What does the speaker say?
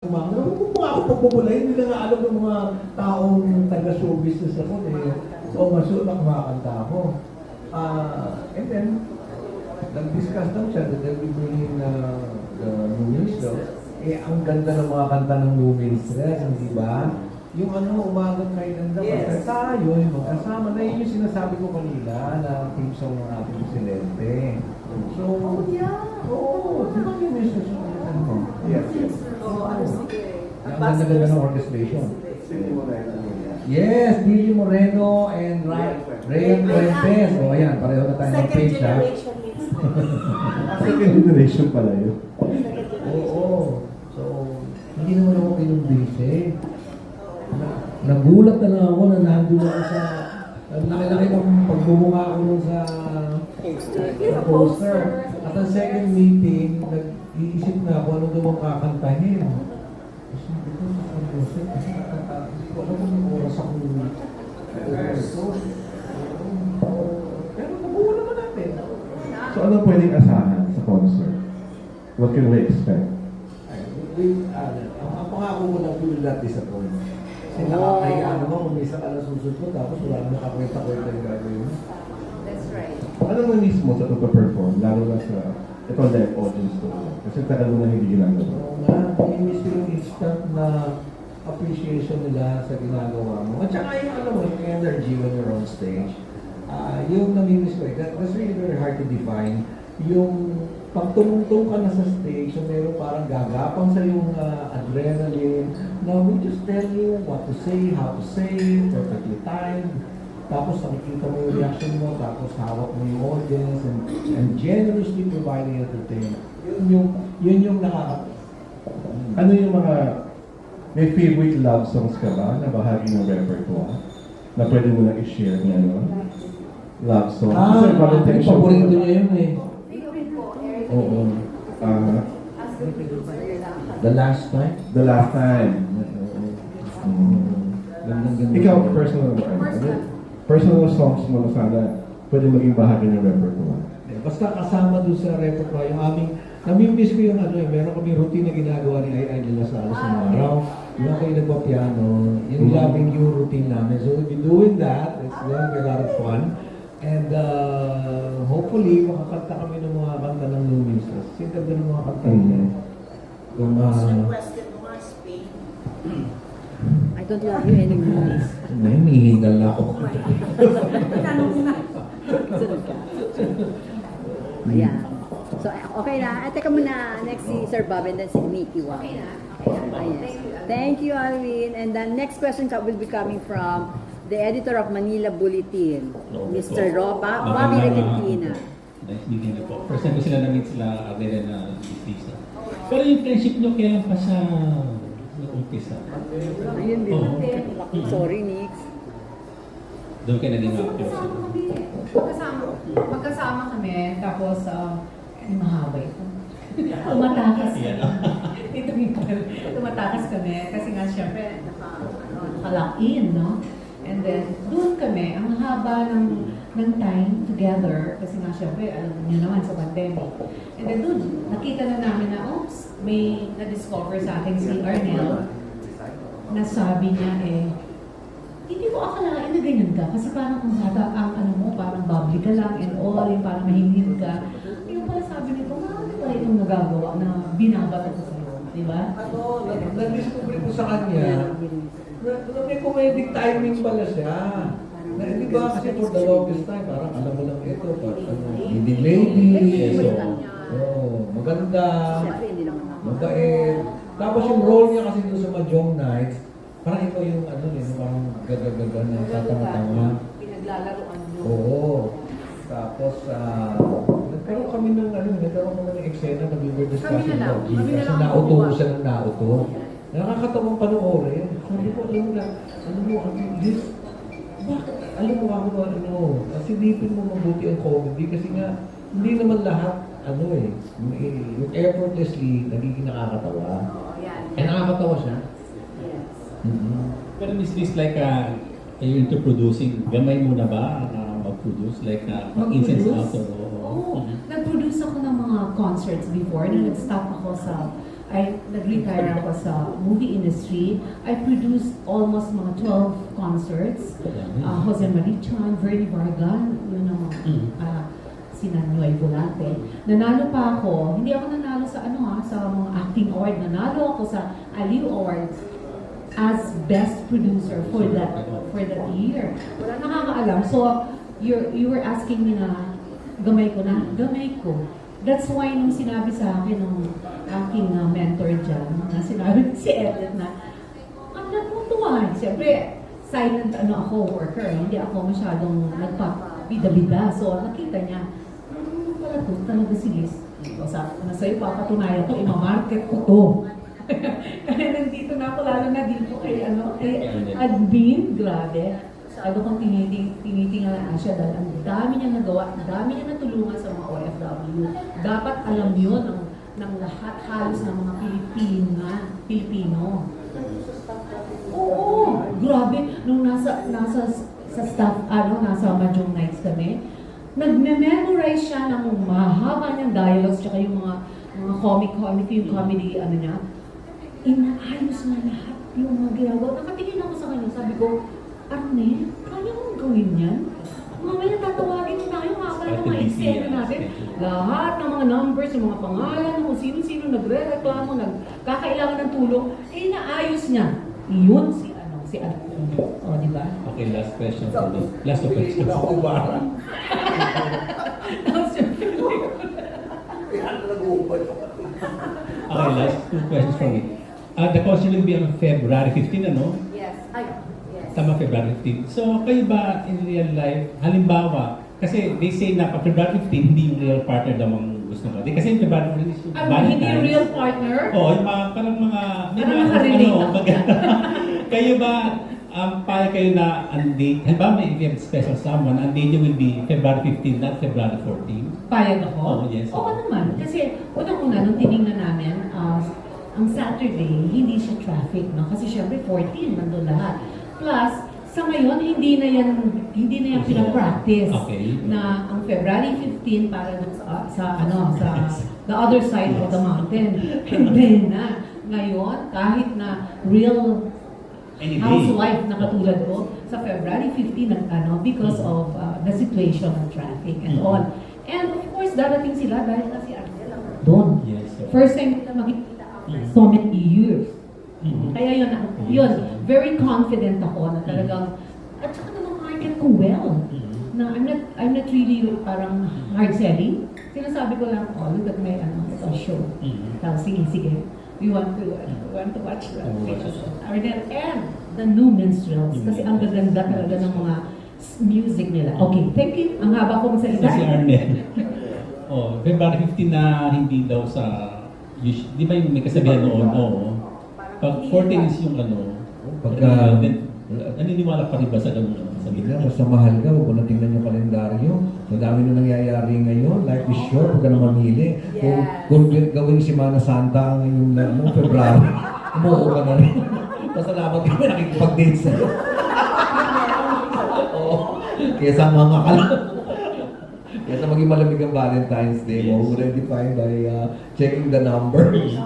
Mga kung ako pagpupulay, hindi na nga alam ng mga taong taga-show business ako eh. So, masul na kumakanta ako. Ah, and then, nag-discuss lang siya that they'll be bringing uh, the new minstrels. Eh, ang ganda ng mga kanta ng new minstrels, hindi ba? Yung ano, umagang kay ganda, Yes. tayo, yung magkasama. Na yun yung sinasabi ko kanina na team song ng ating presidente. So, Oh, yeah. Oo, di ba minstrels yung ano? Yes, yes. Oo, ano sige. Ang ganda-ganda ng orchestration. Sino mo na? Yes, Billy Moreno and Ray Rayan Fuentes. O ayan, pareho na tayo ng Second page ha. generation mix. Second generation pala yun. Oo. So, hindi naman ako kinumbisi. Na- Nagulat na lang ako na nandun ako sa ang laki-laki ng pagbubunga ko nun sa sa poster. At ang second meeting, nag-iisip na ako ano daw ang kakantahin. Sabi ko sa composer, kasi nakaka- hindi ko alam kung oras ako ito. Pero nabuo naman natin. So ano pwedeng asahan sa concert? What can we expect? Ay, we, ano, ang, ang pangako ko na we will not disappoint. Kasi nakakahiya naman kung may isang alas susunod ko tapos wala na nakakwenta-kwenta yung gagawin mo. That's right. Ano mo mismo sa pagpa-perform? Lalo na sa ito live audience to. Kasi tagal na hindi ginagawa. Oo nga, i-miss ko yung instant na appreciation nila sa ginagawa mo. At saka yung ano mo, yung energy when you're on stage. Ah, yung namimiss ko, eh, that, that's really very hard to define. Yung pag tumungtong ka na sa stage, so meron parang gagapang sa yung ah, adrenaline, na we just tell you what to say, how to say, perfectly timed. Tapos nakikita mo yung reaction mo, tapos hawak mo yung audience, and, and generously providing entertainment. Yun yung, yun yung nakaka... Ano yung mga may favorite love songs ka ba na bahagi ng repertoire? Na pwede mo na i-share na ano? Love songs. Ah, Kasi show- paborito niya yun eh. Oo. Ah, The last time. the last time. Mm. Ikaw, personal mo, ano? Personal songs mo na sana pwede maging bahagi ng repertoire. Eh, Basta kasama dun sa repertoire yung aming, namimiss ko yung ano eh, meron kami routine na ginagawa ni Ay Ay nila sa alas ng araw. Yung yung nagpa-piano, yung Mhm. loving you routine namin. So we'll be doing that. It's going to be a lot of fun. And uh, hopefully, makakanta kami ng mga kanta ng New ang ganda ng mga kanta Mhm. nila. Kung, uh, requested mo nga, Spain. I don't love you anymore. may hinihingal na ako. Tanong na. Sunod ka. Ayan. So, okay na. At teka muna, next si Sir Bob and then si Mickey Wang. Okay na. Ayan. Thank you, Alvin. And the next question will be coming from the editor of Manila Bulletin, Mr. Roba, Bobby Regentina. Nice meeting you po. First time ko sila na-meet sila Arlene na Lisa. Pero yung friendship nyo kailan pa siya nag-umpisa? Ayun din. Oo. Sorry, Nix. Doon ka naging active. Kasama, magkasama kami, tapos, uh, ay, mahaba ito. Tumatakas kami. ito yung tumatakas kami, kasi nga syempre, naka, ano, nakalock in, no? And then, doon kami, ang haba ng, ng time together, kasi nga syempre, alam niyo naman sa pandemic. And then doon, nakita na namin na, oops, may na-discover sa akin si Arnel, na sabi niya eh, hindi ko akalain na ganyan ka. Kasi parang ang bata, ang ano mo, parang bubbly ka lang and all, yung parang mahimim ka. Yung pala sabi nito, marami pala itong nagagawa na binabato ko sa'yo. Di ba? Ano, na- na-discover ko sa kanya, na, na may comedic timing pala siya. Na, di ba kasi for the longest time, parang alam mo lang ito, parang ano, hindi lady, so, oh, maganda, hindi mabait. Tapos yung role niya kasi doon sa Mahjong Nights, parang ikaw yung ano eh, parang gagagaga na tatanga-tanga. Pinaglalaroan mo. Oo. Kami ng ano, nagkaroon kami ng eksena na we were discussing Kami na lang. about Kami na lang ang Nautusan ng nauto. Nakakatawang panoorin. Sabi ko, alam na, ano mo, ang this, bakit, alam mo ako ba, ano, silipin mo mabuti ang comedy kasi nga, hindi naman lahat, ano eh, may- yung effortlessly, nagiging nakakatawa. Oo, yan. Eh, nakakatawa siya. Yes. Mhm. Pero Liz, like, uh, are you into producing? Gamay mo na ba na mag-produce? Like, uh, incense Mag-produce? out. Oo. Mga concerts before. Nung nag-stop ako sa I nag-retire ako sa movie industry. I produced almost mga 12 concerts. Uh, Jose Marichan, Vernie Vargan, yun ang mga Mm. uh, sina Noy Volante. Nanalo pa ako, hindi ako nanalo sa ano ha, sa mga acting award. Nanalo ako sa Aliw Awards as best producer for that for that year. Wala nakakaalam. So, you you were asking me na gamay ko na, gamay ko. That's why nung sinabi sa akin ng aking uh, mentor dyan, na sinabi si Edith na, ang natutuwa. Siyempre, silent ano ako, worker. eh. Hindi ako masyadong nagpabida-bida. So, nakita niya, ano pala to, talaga si Liz. So, sabi ko na sa'yo, papatunayan ko, imamarket ko to. Kaya nandito na ako, lalo na dito kay, ano, kay admin, grabe. Sabi kong tiniting, tinitingalaan siya dahil ang dami niya nagawa, ang dami niya natulungan sa mga OFW. Dapat alam yun ng, ng lahat halos ng mga Pilipina, Pilipino. Oo, grabe. Nung nasa, nasa sa staff, ano, nasa Mahjong Nights kami, nagme-memorize siya ng mahaba niyang dialogues tsaka yung mga mga comic comic yung comedy ano niya inaayos na lahat yung mga ginagawa nakatingin ako sa kanya sabi ko Arne, kaya mong gawin yan? Mamaya tatawagin mo tayo, makakala ng mga eksena natin. Lahat ng mga numbers, yung mga pangalan, kung sino-sino nagre-reklamo, nagkakailangan ng tulong, eh naayos niya. Iyon si ano, si Arne. O, di ba? Okay, last question for this. Last two questions. Okay, last two questions from me. Uh, the concert will be on February 15, ano? Tama, February 15. So, kayo ba in real life, halimbawa, kasi they say na pag February 15, hindi yung real partner daw ang gusto mo. Di, kasi yung February 15 is yung Ano, hindi Valentine's. real partner? Oo, yung mga, parang mga, may Parang mga, nakarelate ano, ako. pag, kayo ba, um, para kayo na ang date, halimbawa may if you have special someone, ang date niyo will be February 15, not February 14. Payag ako? Oo, yes. Oo naman. Kasi unang-una, nung tinignan namin, ah, ang Saturday, hindi siya traffic, no? Kasi syempre 14, nandun lahat. Plus, sa ngayon, hindi na yan, hindi na yan pinapractice. Okay. Na ang February 15 para dun sa, sa ano, sa the other side of the mountain. Hindi na. Ngayon, kahit na real Any housewife na katulad ko sa February 15 ng ano because of uh, the situation of traffic and Mhm. all. And of course, darating sila dahil na si Arnel ang doon. Yes. sir. First time kita makikita after Mhm. so many years. Mhm. Kaya yun, yun, very confident ako na talagang, at saka naman market ko well. Mhm. Na I'm not, I'm not really parang hard selling. Sinasabi ko lang, oh, look at my ano, ito, show. Mhm. Tapos, sige, sige. We want to, uh, we want to watch that. Oh, it. Arnel, and the new minstrels. Kasi ang gaganda talaga ng mga music nila. Okay, thank you. Ang haba kong So, salita. si Arnel. oh, February 15 na hindi daw sa, di ba yung may kasabihan noon? Oo. Pag 14 is yung ano, Pagka- then, naniniwala pa rin ba sa ganun? Sa Sabi na, basta mahal ka, huwag mo na tingnan yung kalendaryo. Sa dami na nangyayari ngayon, life is short, huwag ka na mamili. Kung, Yes. kung gawin si Mana Santa ang iyong ano, February, umuo ka na rin. Pasalamat kami nakikipag-date sa'yo. Oo. Kesa mga ka lang. Kesa maging malamig ang Valentine's Day mo, already fine by uh, checking the numbers.